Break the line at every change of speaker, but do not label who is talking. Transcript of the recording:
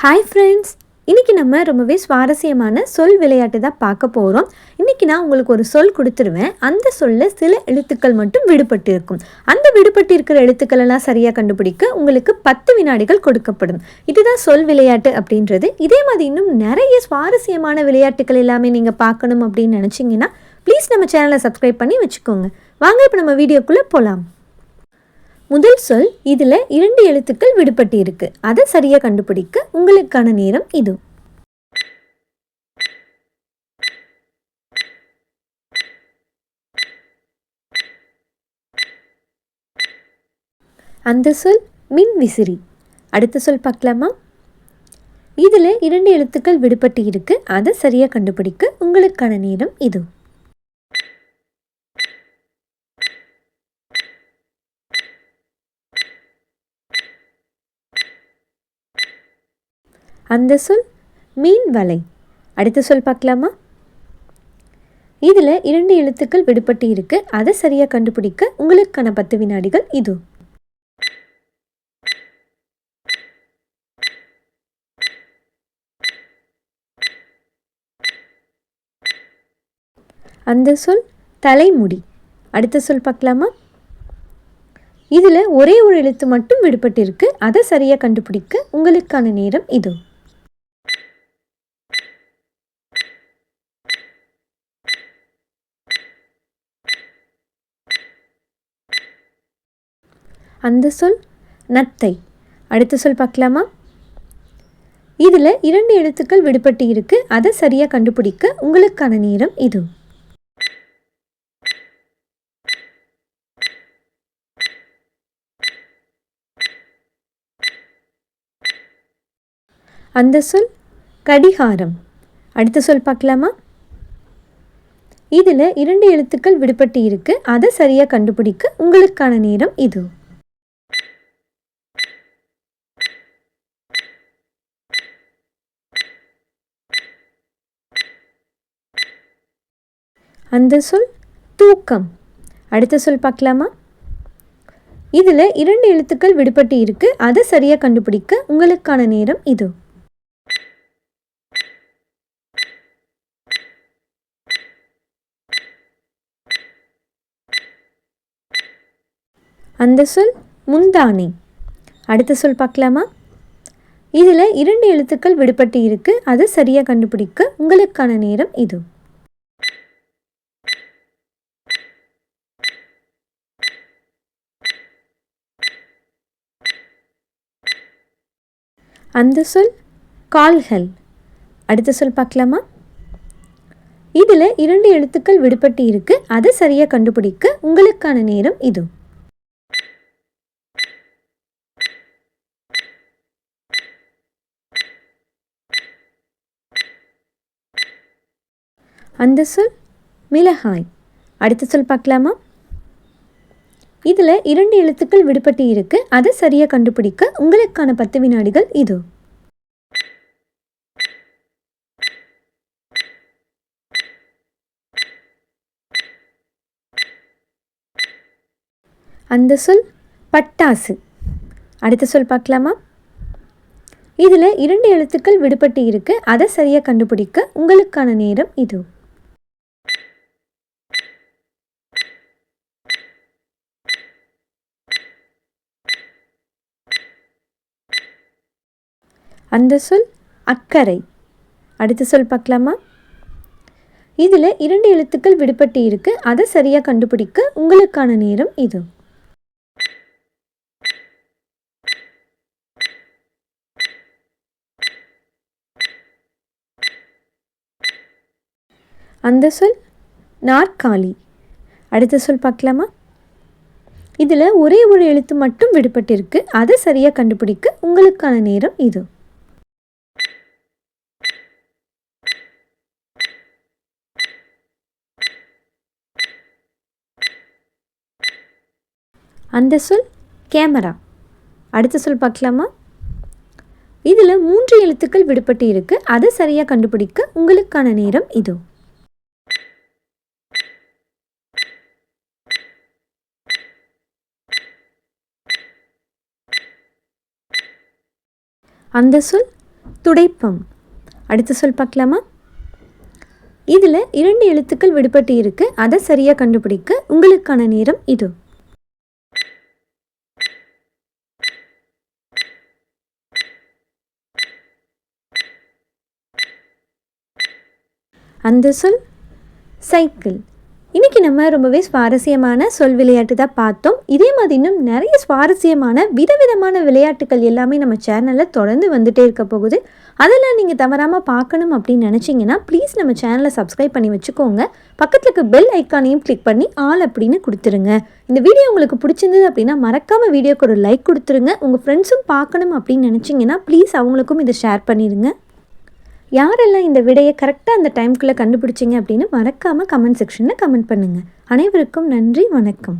Hi friends இன்றைக்கி நம்ம ரொம்பவே சுவாரஸ்யமான சொல் விளையாட்டு தான் பார்க்க போகிறோம் இன்றைக்கி நான் உங்களுக்கு ஒரு சொல் கொடுத்துருவேன். அந்த சொல்ல சில எழுத்துக்கள் மட்டும் விடுபட்டு இருக்கும். அந்த விடுபட்டு இருக்கிற எழுத்துக்கள் எல்லாம் சரியாக கண்டுபிடிக்க உங்களுக்கு பத்து வினாடிகள் கொடுக்கப்படும். இதுதான் சொல் விளையாட்டு அப்படின்றது. இதே மாதிரி இன்னும் நிறைய சுவாரஸ்யமான விளையாட்டுகள் எல்லாமே நீங்கள் பார்க்கணும் அப்படின்னு நினச்சிங்கன்னா ப்ளீஸ் நம்ம சேனலை சப்ஸ்கிரைப் பண்ணி வச்சுக்கோங்க. வாங்க இப்போ நம்ம வீடியோக்குள்ளே போகலாம் முதல் சொல் இதில் இரண்டு எழுத்துக்கள் விடுபட்டு இருக்கு அதை சரியாக கண்டுபிடிக்க உங்களுக்கான நேரம் இது. அந்த சொல் மின் விசிறி. அடுத்த சொல் பார்க்கலாமா? இதில் இரண்டு எழுத்துக்கள் விடுபட்டு இருக்கு அதை சரியாக கண்டுபிடிக்க உங்களுக்கான நேரம் இது. அந்த சொல் மீன் வலை. அடுத்த சொல் பார்க்கலாமா? இதில் இரண்டு எழுத்துக்கள் விடுபட்டு இருக்கு. அதை சரியாக கண்டுபிடிக்க உங்களுக்கான பத்து வினாடிகள் இது. அந்த சொல் தலைமுடி. அடுத்த சொல் பார்க்கலாமா? இதில் ஒரே ஒரு எழுத்து மட்டும் விடுபட்டு இருக்கு. அதை சரியாக கண்டுபிடிக்க உங்களுக்கான நேரம் இது. அந்த சொல் நத்தை. அடுத்த சொல் பார்க்கலாமா? இதில் இரண்டு எழுத்துக்கள் விடுபட்டு இருக்கு. அதை சரியாக கண்டுபிடிக்க உங்களுக்கான நேரம் இது. அந்த சொல் கடிகாரம். அடுத்த சொல் பார்க்கலாமா? இதில் இரண்டு எழுத்துக்கள் விடுபட்டு இருக்கு. அதை சரியாக கண்டுபிடிக்க உங்களுக்கான நேரம் இது. அந்த சொல் தூக்கம். அடுத்த சொல் பார்க்கலாமா? இதில் இரண்டு எழுத்துக்கள் விடுபட்டு இருக்கு. அதை சரியாக கண்டுபிடிக்க உங்களுக்கான நேரம் இது. அந்த சொல் முந்தானை. அடுத்த சொல் பார்க்கலாமா? இதில் இரண்டு எழுத்துக்கள் விடுபட்டு இருக்கு. அதை சரியாக கண்டுபிடிக்க உங்களுக்கான நேரம் இது. அந்த சொல் கால்கள். அடுத்த சொல் பார்க்கலாமா? இதில் இரண்டு எழுத்துக்கள் விடுபட்டு இருக்கு. அதை சரியாக கண்டுபிடிக்க உங்களுக்கான நேரம் இது. அந்த சொல் மிளகாய். அடுத்த சொல் பார்க்கலாமா? இதில் இரண்டு எழுத்துக்கள் விடுபட்டு இருக்கு. அதை சரியாக கண்டுபிடிக்க உங்களுக்கான பத்து வினாடிகள் இது. அந்த சொல் பட்டாசு. அடுத்த சொல் பார்க்கலாமா? இதில் இரண்டு எழுத்துக்கள் விடுபட்டு இருக்கு. அதை சரியாக கண்டுபிடிக்க உங்களுக்கான நேரம் இது. அந்த சொல் அக்கறை. அடுத்த சொல் பார்க்கலாமா? இதில் இரண்டு எழுத்துக்கள் விடுபட்டு இருக்கு. அதை சரியாக கண்டுபிடிக்க உங்களுக்கான நேரம் இது. அந்த சொல் நாற்காலி. அடுத்த சொல் பார்க்கலாமா? இதில் ஒரே ஒரு எழுத்து மட்டும் விடுபட்டிருக்கு. அதை சரியாக கண்டுபிடிக்க உங்களுக்கான நேரம் இது. அந்த சொல் கேமரா. அடுத்த சொல் பார்க்கலாமா? இதில் மூன்று எழுத்துக்கள் விடுபட்டு இருக்கு. அதை சரியாக கண்டுபிடிக்க உங்களுக்கான நேரம் இது. அந்த சொல் துடைப்பம். அடுத்த சொல் பார்க்கலாமா? இதில் இரண்டு எழுத்துக்கள் விடுபட்டு இருக்கு. அதை சரியாக கண்டுபிடிக்க உங்களுக்கான நேரம் இது. அந்த சொல் சைக்கிள். இன்றைக்கி நம்ம ரொம்பவே சுவாரஸ்யமான சொல் விளையாட்டு தான் பார்த்தோம். இதே மாதிரி இன்னும் நிறைய சுவாரஸ்யமான விதவிதமான விளையாட்டுகள் எல்லாமே நம்ம சேனலில் தொடர்ந்து வந்துகிட்டே இருக்க போகுது. அதெல்லாம் நீங்கள் தவறாமல் பார்க்கணும் அப்படின்னு நினச்சிங்கன்னா ப்ளீஸ் நம்ம சேனலை சப்ஸ்கிரைப் பண்ணி வச்சுக்கோங்க. பக்கத்தில் இருக்க பெல் ஐக்கானையும் கிளிக் பண்ணி ஆல் அப்படின்னு கொடுத்துருங்க. இந்த வீடியோ உங்களுக்கு பிடிச்சிருந்தது அப்படின்னா மறக்காமல் வீடியோக்கு ஒரு லைக் கொடுத்துருங்க. உங்கள் ஃப்ரெண்ட்ஸும் பார்க்கணும் அப்படின்னு நினச்சிங்கன்னா ப்ளீஸ் அவங்களுக்கும் இதை ஷேர் பண்ணிடுங்க யாரெல்லாம் இந்த விடையை கரெக்டாக அந்த டைம்குள்ளே கண்டுபிடிச்சிங்க அப்படின்னு மறக்காமல் கமெண்ட் செக்ஷனில் கமெண்ட் பண்ணுங்கள் அனைவருக்கும் நன்றி வணக்கம்.